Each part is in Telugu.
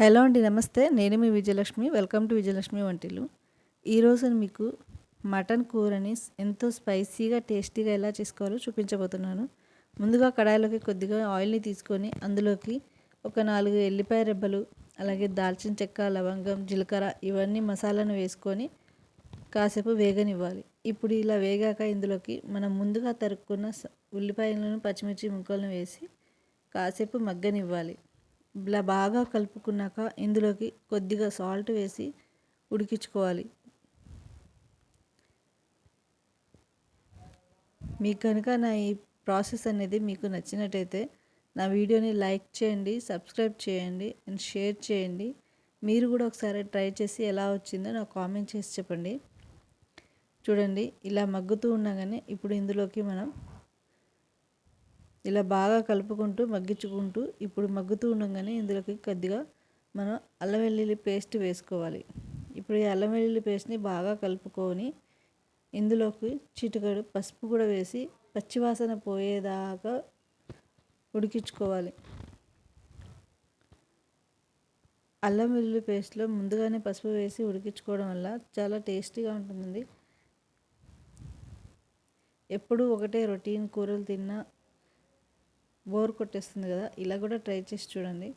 హలో అండి నమస్తే. నేను మీ విజయలక్ష్మి. వెల్కమ్ టు విజయలక్ష్మి వంటిలు ఈరోజు మీకు మటన్ కూరని ఎంతో స్పైసీగా టేస్టీగా ఎలా చేసుకోవాలో చూపించబోతున్నాను. ముందుగా కడాయిలోకి కొద్దిగా ఆయిల్ని తీసుకొని అందులోకి ఒక నాలుగు ఎల్లిపాయ రెబ్బలు అలాగే దాల్చిన చెక్క లవంగం జీలకర్ర ఇవన్నీ మసాలాను వేసుకొని కాసేపు వేగనివ్వాలి. ఇప్పుడు ఇలా వేగాక ఇందులోకి మనం ముందుగా తరుక్కున్న ఉల్లిపాయలను పచ్చిమిర్చి ముక్కలను వేసి కాసేపు మగ్గనివ్వాలి. ఇలా బాగా కలుపుకున్నాక ఇందులోకి కొద్దిగా సాల్ట్ వేసి ఉడికించుకోవాలి. మీకు కనుక నా ఈ ప్రాసెస్ అనేది మీకు నచ్చినట్టయితే నా వీడియోని లైక్ చేయండి సబ్స్క్రైబ్ చేయండి అండ్ షేర్ చేయండి. మీరు కూడా ఒకసారి ట్రై చేసి ఎలా వచ్చిందో నాకు కామెంట్ చేసి చెప్పండి. చూడండి ఇలా మగ్గుతూ ఉండగానే ఇప్పుడు ఇందులోకి మనం ఇలా బాగా కలుపుకుంటూ మగ్గించుకుంటూ ఇప్పుడు మగ్గుతూ ఉండగానే ఇందులోకి కొద్దిగా మనం అల్లం వెల్లుల్లి పేస్ట్ వేసుకోవాలి. ఇప్పుడు ఈ అల్లం వెల్లుల్లి పేస్ట్ని బాగా కలుపుకొని ఇందులోకి చిటికడు పసుపు కూడా వేసి పచ్చివాసన పోయేదాకా ఉడికించుకోవాలి. అల్లం వెల్లుల్లి పేస్ట్లో ముందుగానే పసుపు వేసి ఉడికించుకోవడం వల్ల చాలా టేస్టీగా ఉంటుంది ఎప్పుడు ఒకటే రొటీన్ కూరలు తిన్నా బోర్ కొట్టేస్తుంది కదా ఇలా కూడా ట్రై చేసి చూడండి.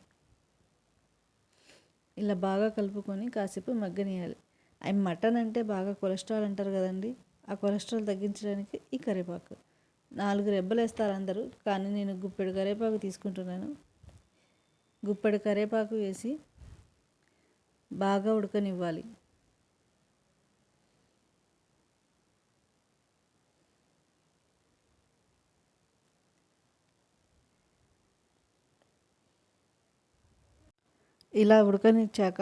ఇలా బాగా కలుపుకొని కాసేపు మగ్గనియాలి. అవి మటన్ అంటే బాగా కొలెస్ట్రాల్ అంటారు కదండి ఆ కొలెస్ట్రాల్ తగ్గించడానికి ఈ కరివేపాకు. నాలుగు రెబ్బలు వేస్తారు అందరూ కానీ నేను గుప్పెడు కరివేపాకు తీసుకుంటున్నాను. గుప్పెడు కరివేపాకు వేసి బాగా ఉడకనివ్వాలి. ఇలా ఉడకనిచ్చాక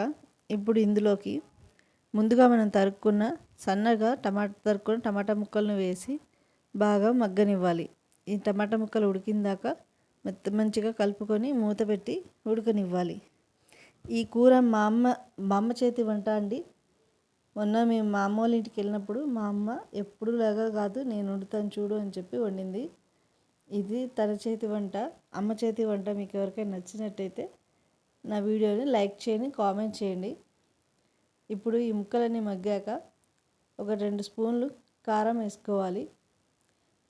ఇప్పుడు ఇందులోకి ముందుగా మనం తరుక్కున్న సన్నగా టమాటా తరుక్కున్న టమాటా ముక్కలను వేసి బాగా మగ్గనివ్వాలి. ఈ టమాటా ముక్కలు ఉడికిందాక మెత్త మంచిగా కలుపుకొని మూత పెట్టి ఉడకనివ్వాలి. ఈ కూర మా అమ్మ మా అమ్మ చేతి వంట అండి. మొన్న మేము మా అమ్మ వాళ్ళ ఇంటికి వెళ్ళినప్పుడు మా అమ్మ ఎప్పుడు లాగా కాదు నేను వండుతాను చూడు అని చెప్పి వండింది. ఇది తన చేతి వంట అమ్మ చేతి వంట. మీకు ఎవరికైనా నచ్చినట్టయితే నా వీడియోని లైక్ చేయండి కామెంట్ చేయండి. ఇప్పుడు ఈ ముక్కలన్నీ మగ్గాక ఒక రెండు స్పూన్లు కారం వేసుకోవాలి.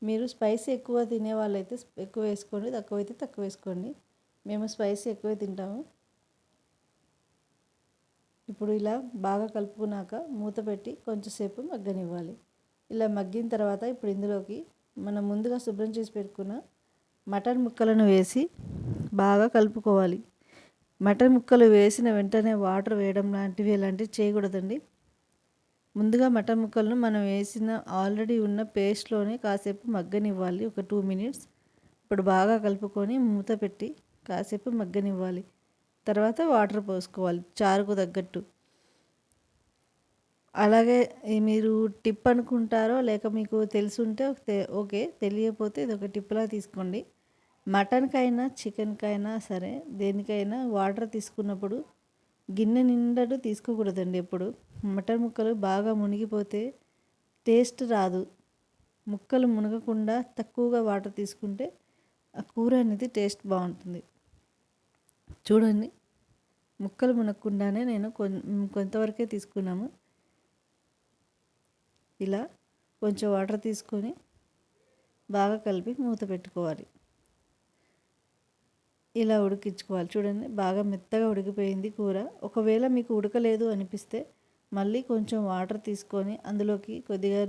మీరు స్పైసీ ఎక్కువ తినే వాళ్ళైతే ఎక్కువ వేసుకోండి తక్కువ అయితే తక్కువ వేసుకోండి. మేము స్పైసీ ఎక్కువ తింటాము. ఇప్పుడు ఇలా బాగా కలుపుకున్నాక మూత పెట్టి కొంచెంసేపు మగ్గనివ్వాలి. ఇలా మగ్గిన తర్వాత ఇప్పుడు ఇందులోకి మనం ముందుగా శుభ్రం చేసి పెట్టుకున్న మటన్ ముక్కలను వేసి బాగా కలుపుకోవాలి. మటన్ ముక్కలు వేసిన వెంటనే వాటర్ వేయడం లాంటివి ఇలాంటివి చేయకూడదండి. ముందుగా మటన్ ముక్కలను మనం వేసిన ఆల్రెడీ ఉన్న పేస్ట్లోనే కాసేపు మగ్గనివ్వాలి. ఒక టూ మినిట్స్. ఇప్పుడు బాగా కలుపుకొని మూత పెట్టి కాసేపు మగ్గనివ్వాలి. తర్వాత వాటర్ పోసుకోవాలి చారుకు తగ్గట్టు. అలాగే మీరు టిప్ అనుకుంటారో లేక మీకు తెలుసుంటే ఓకే తెలియకపోతే ఇది ఒక టిప్లా తీసుకోండి. మటన్కైనా చికెన్కైనా సరే దేనికైనా వాటర్ తీసుకున్నప్పుడు గిన్నె నిండడు తీసుకోకూడదండి ఎప్పుడు. మటన్ ముక్కలు బాగా మునిగిపోతే టేస్ట్ రాదు. ముక్కలు మునగకుండా తక్కువగా వాటర్ తీసుకుంటే ఆ కూర అనేది టేస్ట్ బాగుంటుంది. చూడండి ముక్కలు మునగకుండానే నేను కొంతవరకే తీసుకున్నాము. ఇలా కొంచెం వాటర్ తీసుకొని బాగా కలిపి మూత పెట్టుకోవాలి. ఇలా ఉడికించుకోవాలి. చూడండి బాగా మెత్తగా ఉడికిపోయింది కూర. ఒకవేళ మీకు ఉడకలేదు అనిపిస్తే మళ్ళీ కొంచెం వాటర్ తీసుకొని అందులోకి కొద్దిగా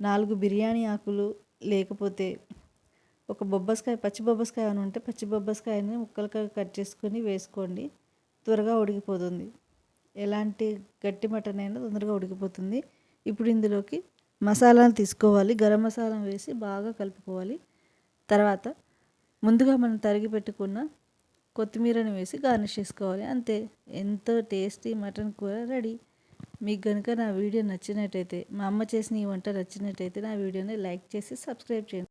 నాలుగు బిర్యానీ ఆకులు లేకపోతే ఒక బొబ్బస్కాయ పచ్చి బొబ్బస్కాయ అని ఉంటే పచ్చి బొబ్బస్కాయని ముక్కలుగా కట్ చేసుకొని వేసుకోండి. త్వరగా ఉడికిపోతుంది. ఎలాంటి గట్టి మటన్ అయినా తొందరగా ఉడికిపోతుంది. ఇప్పుడు ఇందులోకి మసాలాను తీసుకోవాలి. గరం మసాలా వేసి బాగా కలుపుకోవాలి. తర్వాత ముందుగా మనం తరిగి పెట్టుకున్న కొత్తిమీరని వేసి గార్నిష్ చేసుకోవాలి. అంతే. ఎంతో టేస్టీ మటన్ కూర రెడీ. మీకు కనుక నా వీడియో నచ్చినట్టయితే మా అమ్మ చేసిన ఈ వంట నచ్చినట్టయితే నా వీడియోని లైక్ చేసి సబ్స్క్రైబ్ చేయండి.